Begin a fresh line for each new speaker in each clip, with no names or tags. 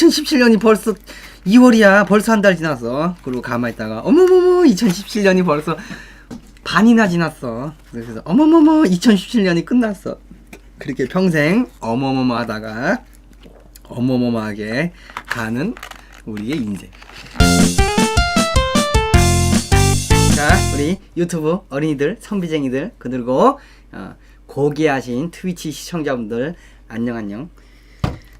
2017년이 벌써 2월이야. 벌써 한 달 지났어. 그리고 가만히 있다가 어머머머 2017년이 벌써 반이나 지났어. 그래서 어머머머 2017년이 끝났어. 그렇게 평생 어머머머 하다가 어머머머하게 가는 우리의 인생. 자, 우리 유튜브 어린이들, 선비쟁이들, 그리고 어, 고귀하신 트위치 시청자분들 안녕 안녕.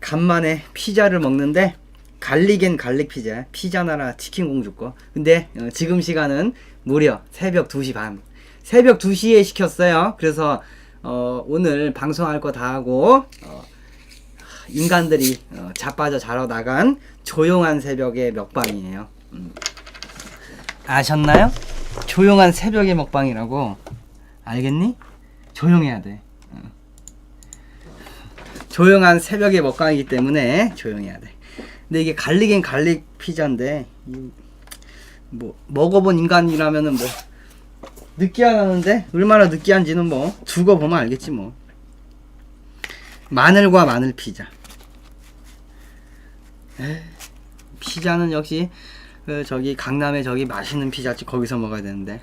간만에 피자를 먹는데 갈릭앤 갈릭 피자, 피자 나라 치킨 공주 거. 근데 어, 지금 시간은 무려 새벽 2시 반. 새벽 2시에 시켰어요. 그래서 어, 오늘 방송할 거 다 하고 어, 인간들이 어, 자빠져 자러 나간 조용한 새벽의 먹방이에요. 음. 아셨나요? 조용한 새벽의 먹방이라고 알겠니? 조용해야 돼. 어. 조용한 새벽의 먹방이기 때문에 조용해야 돼. 근데 이게 갈릭앤 갈릭 피자인데 이- 뭐 먹어본 인간이라면은 뭐 느끼하다는데 얼마나 느끼한지는 뭐 두고 보면 알겠지 뭐. 마늘과 마늘 피자. 에이, 피자는 역시 그 저기 강남에 저기 맛있는 피자집 거기서 먹어야 되는데.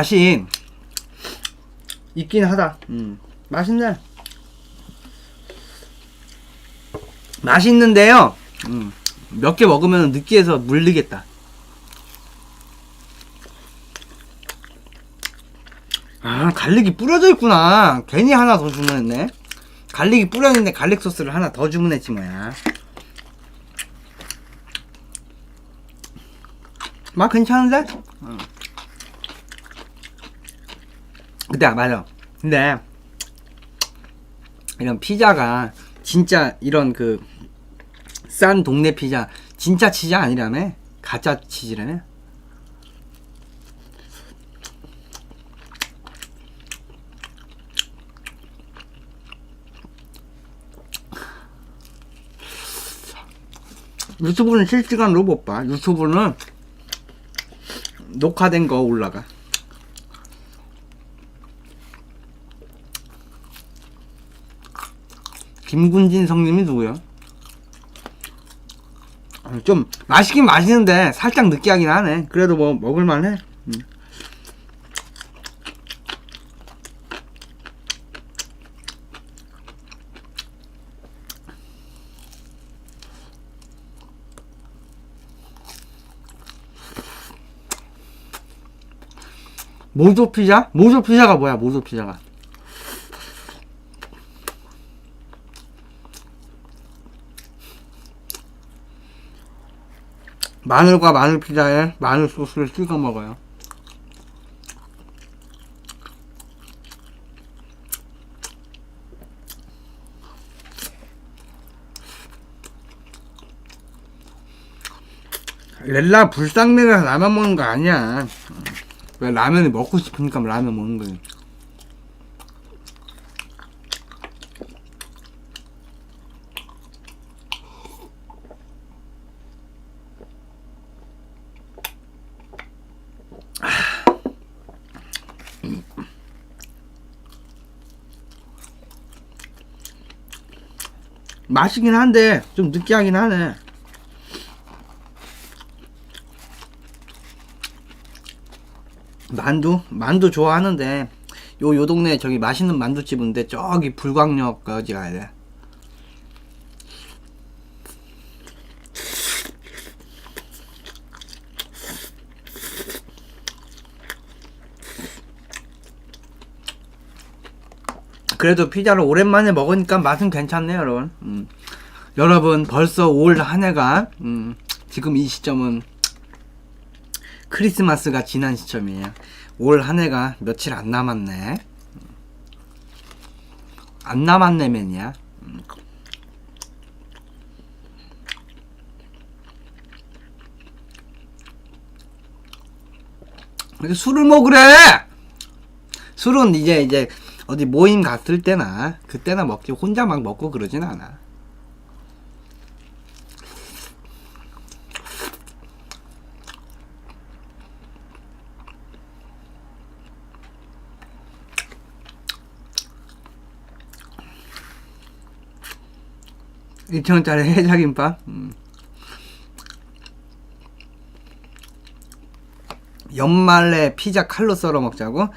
맛이 있긴 하다. 음, 맛있네. 맛있는데요. 음, 몇 개 먹으면 느끼해서 물리겠다. 아, 갈릭이 뿌려져 있구나. 괜히 하나 더 주문했네. 갈릭이 뿌려있는데 갈릭 소스를 하나 더 주문했지 뭐야. 맛 괜찮은데? 어. 근데 아, 맞아. 근데 이런 피자가 진짜 이런 그 싼 동네 피자 진짜 치즈 아니라며? 가짜 치즈라며? 유튜브는 실시간으로 못 봐. 유튜브는 녹화된 거 올라가. 김군진 성님이 누구야? 어, 좀 맛있긴 맛있는데 살짝 느끼하긴 하네. 그래도 뭐 먹을만해. 음. 모조 피자? 모조 피자가 뭐야? 모조 피자가. 마늘과 마늘 피자에 마늘 소스를 찍어 먹어요. 렐라 불쌍내가 라면 먹는 거 아니야. 왜 라면을 먹고 싶으니까 라면 먹는 거지. 맛이긴 한데 좀 느끼하긴 하네. 만두 만두 좋아하는데 요 요 동네 저기 맛있는 만두집인데 저기 불광역까지 가야 돼. 그래도 피자를 오랜만에 먹으니까 맛은 괜찮네요, 여러분. 음. 여러분 벌써 올 한 해가 음, 지금 이 시점은 크리스마스가 지난 시점이에요. 올 한 해가 며칠 안 남았네. 안 남았네 맨이야. 음. 술을 먹으래. 술은 이제 이제 어디 모임 갔을 때나 그때나 먹지 혼자 막 먹고 그러진 않아. 이천원짜리 해장김밥 음. 연말에 피자 칼로 썰어 먹자고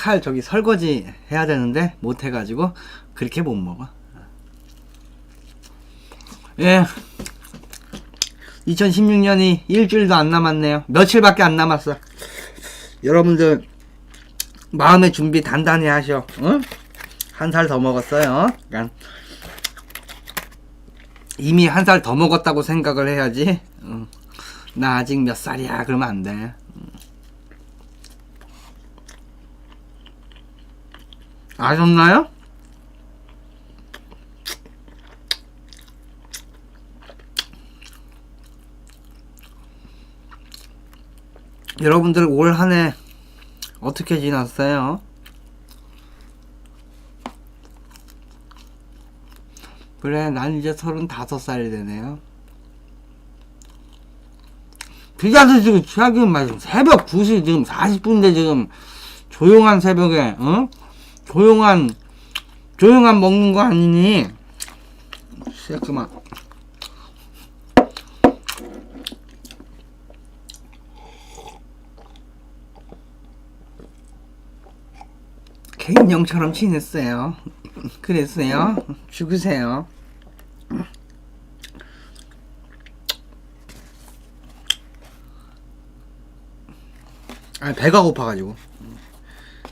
칼 저기 설거지 해야 되는데 못 해가지고 그렇게 못 먹어. 예. 2016년이 일주일도 안 남았네요. 며칠밖에 안 남았어. 여러분들 마음의 준비 단단히 하셔. 응? 한 살 더 먹었어요. 그러니까 이미 한 살 더 먹었다고 생각을 해야지. 응. 나 아직 몇 살이야 그러면 안 돼. 아셨나요? 여러분들 올 한 해 어떻게 지났어요? 그래, 난 이제 서른다섯 살이 되네요. 비자도 지금 지금 막 새벽 2시 지금 40분인데 지금 조용한 새벽에, 어? 조용한, 조용한 먹는 거 아니니? 새끄만. 개인형처럼 지냈어요. 그랬어요. 죽으세요. 아 배가 고파가지고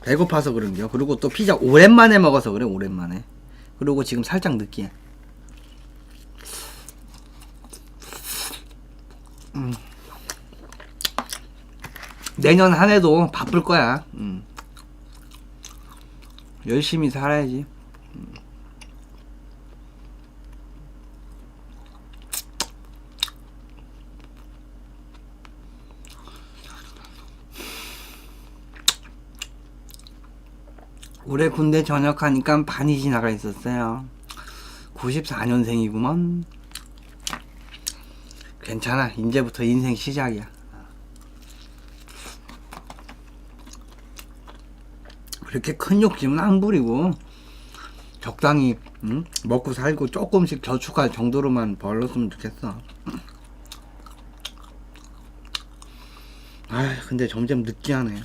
배고파서 그런겨. 그리고 또 피자 오랜만에 먹어서 그래 오랜만에. 그리고 지금 살짝 느끼해. 음. 내년 한 해도 바쁠 거야. 음. 열심히 살아야지. 올해 군대 전역하니까 반이 지나가 있었어요. 94년생이구먼. 괜찮아. 이제부터 인생 시작이야. 그렇게 큰 욕심은 안 부리고 적당히 응? 먹고 살고 조금씩 저축할 정도로만 벌었으면 좋겠어. 아 근데 점점 느끼하네. 아이.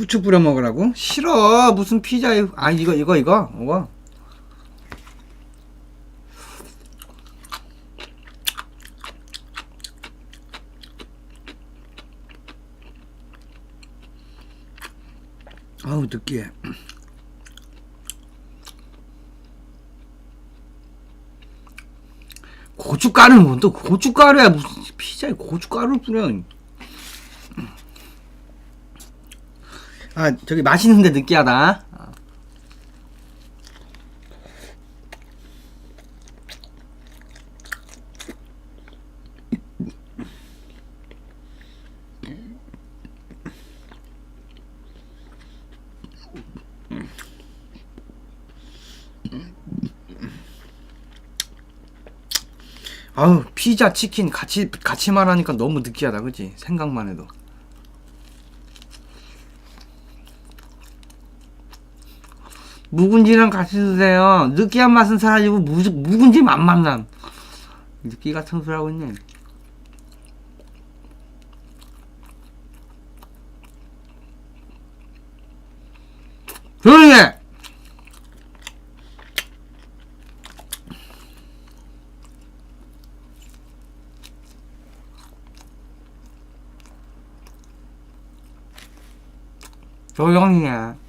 후추 뿌려 먹으라고? 싫어. 무슨 피자에 아 이거 이거 이거. 이거. 아우 느끼해. 고춧가루는 뭔또 고춧가루야. 무슨 피자에 고춧가루를 뿌려 아 저기 맛있는데 느끼하다. 아우 피자 치킨 같이 같이 말하니까 너무 느끼하다 그지 생각만 해도 묵은지랑 같이 드세요. 느끼한 맛은 사라지고 무, 묵은지 맛만 난. 느끼 같은 소리 하고 있네. 조용히 해! 조용히 해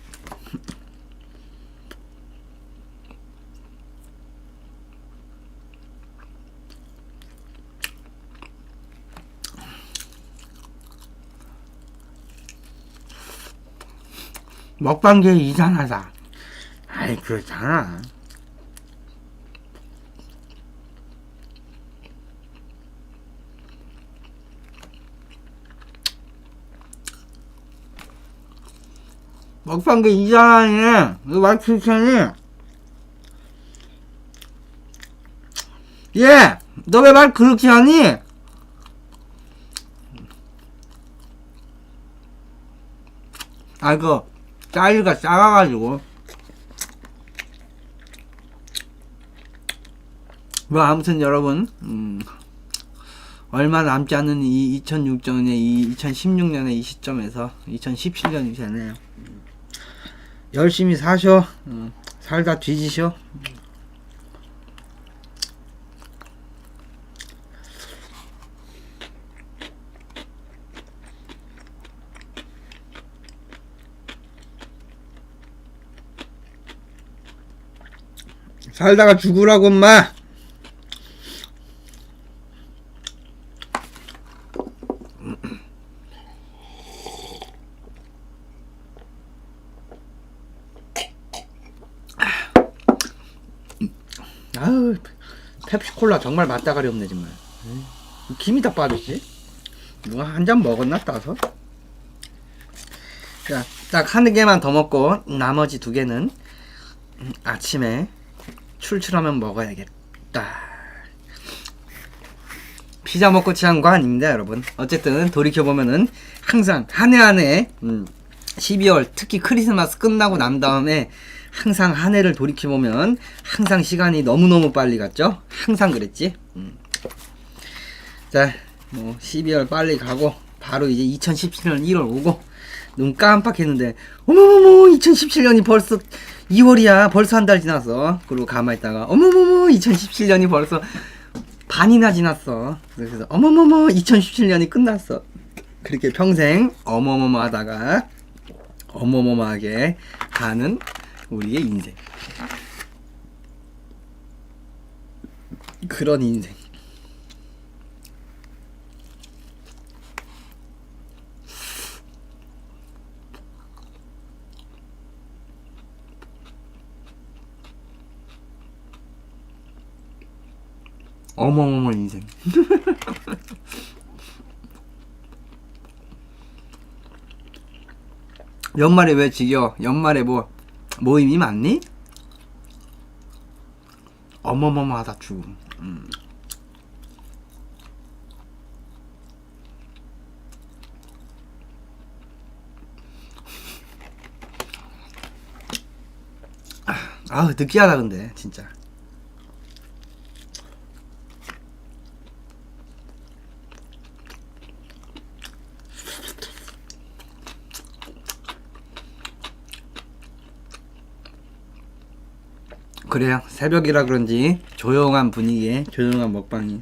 먹방계 이산하다. 아이, 그렇잖아. 먹방계 이산하네. 말출천이 예! 너 왜 말 그렇게 하니? 아이고 사이즈가 작아가지고. 뭐, 아무튼 여러분, 음, 얼마 남지 않은 이 2006년에, 이 2016년의 이 시점에서 2017년이 되네요. 열심히 사셔. 음, 살다 뒤지셔. 살다가 죽으라고 엄마. 아우 펩시콜라 정말 맛다가리 없네 정말. 김이 다 빠졌지? 누가 한 잔 먹었나 따서? 자 딱 한 개만 더 먹고 나머지 두 개는 음, 아침에 출출하면 먹어야겠다. 피자 먹고 취한 거 아닙니다, 여러분. 어쨌든 돌이켜 보면은 항상 한 해 한 해, 음, 12월 특히 크리스마스 끝나고 난 다음에 항상 한 해를 돌이켜 보면 항상 시간이 너무 너무 빨리 갔죠. 항상 그랬지. 음. 자, 뭐 12월 빨리 가고 바로 이제 2017년 1월 오고 눈 깜빡했는데 어머머머 2017년이 벌써 2월이야. 벌써 한 달 지났어. 그리고 가만히 있다가 어머머머 2017년이 벌써 반이나 지났어. 그래서 어머머머 2017년이 끝났어. 그렇게 평생 어머머머 하다가 어머머머하게 가는 우리의 인생. 그런 인생 어머머머 인생. 연말에 왜 지겨? 연말에 뭐 모임이 많니? 어머머머하다 죽음. 음. 아, 느끼하다 근데 진짜. 그래요. 새벽이라 그런지 조용한 분위기에 조용한 먹방이.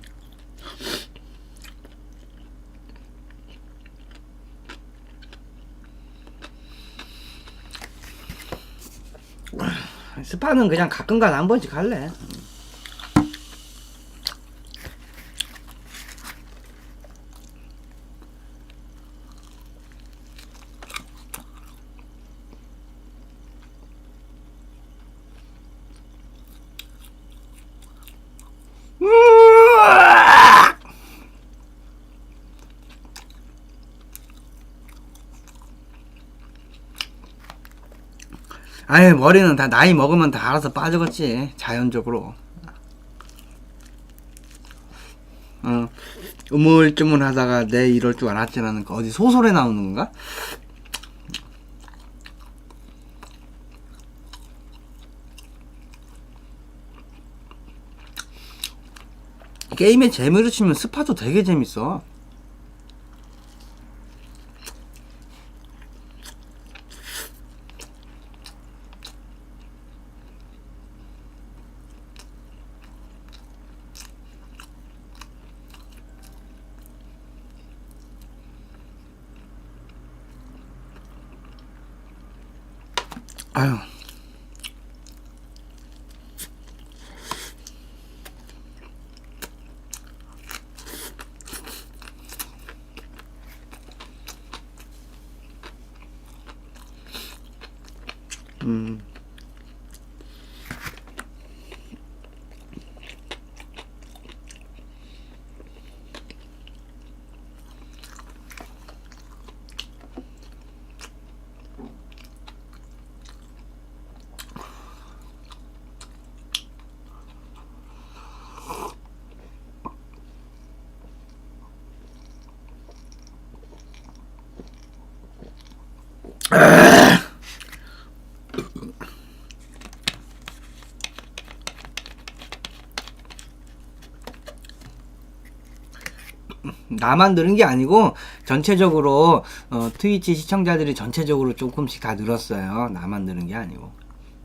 스파는 그냥 가끔가다 한 번씩 할래. 아예 머리는 다 나이 먹으면 다 알아서 빠지겠지 자연적으로. 어. 우물쭈물 하다가 내 이럴 줄 알았지라는 거 어디 소설에 나오는 건가? 게임에 재미로 치면 스파도 되게 재밌어 나만 늘은 게 아니고 전체적으로 어, 트위치 시청자들이 전체적으로 조금씩 다 늘었어요. 나만 늘은 게 아니고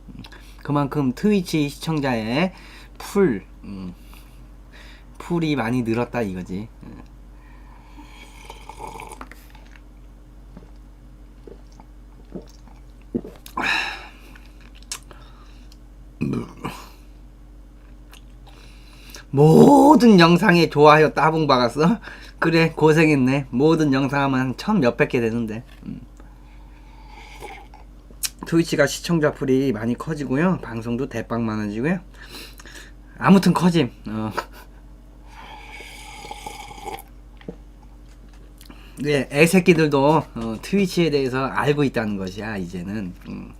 음, 그만큼 트위치 시청자의 풀 음, 풀이 많이 늘었다 이거지. 모든 영상에 좋아요 따봉 박았어? 그래 고생했네 모든 영상 하면 한천 몇백 개 되는데 음. 트위치가 시청자 풀이 많이 커지고요 방송도 대빵 많아지고요 아무튼 커짐 어. 네, 애새끼들도 어, 트위치에 대해서 알고 있다는 것이야 이제는 음.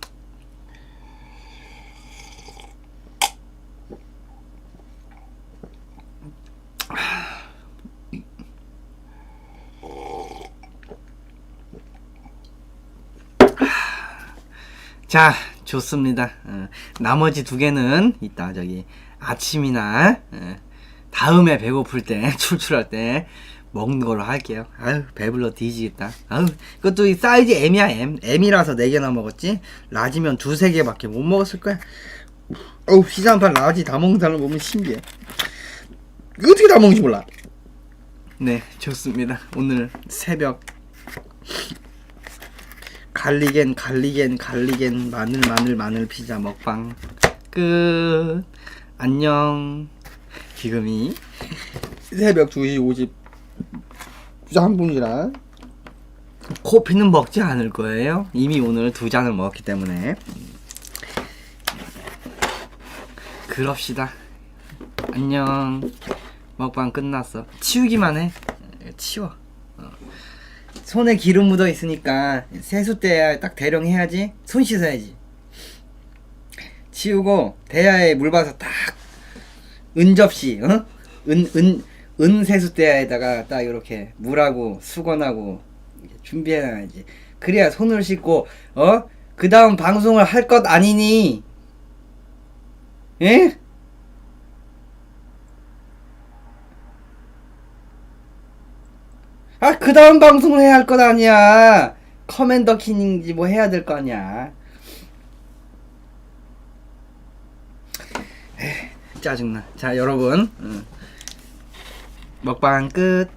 자, 좋습니다. 어, 나머지 두 개는 이따 저기 아침이나 어, 다음에 배고플 때 출출할 때 먹는 걸로 할게요. 아유 배불러 뒤지겠다. 아유 그것도 이 사이즈 M이야 M. M이라서 네 개나 먹었지. 라지면 두세 개밖에 못 먹었을 거야. 어우 피자 한판 라지 다 먹는 사람 보면 신기해. 어떻게 다 먹는지 몰라. 네 좋습니다. 오늘 새벽 갈리겐 갈리겐 갈리겐 마늘 마늘 마늘 피자 먹방. 끝. 안녕. 지금이 새벽 2시 53분이라 커피는 먹지 않을 거예요. 이미 오늘 두 잔을 먹었기 때문에. 그럽시다. 안녕. 먹방 끝났어. 치우기만 해. 치워 손에 기름 묻어 있으니까 세숫대야 딱 대령 해야지 손 씻어야지 치우고 대야에 물 봐서 딱 은접시 어? 은 은 은세숫대야에다가 딱 이렇게 물하고 수건하고 준비해놔야지 그래야 손을 씻고 어? 그 다음 방송을 할 것 아니니 예? 아, 그 다음 방송을 해야 할 것 아니야. 커맨더 킹인지 뭐 해야 될 거 아니야. 에이, 짜증나. 자, 여러분. 음. 먹방 끝.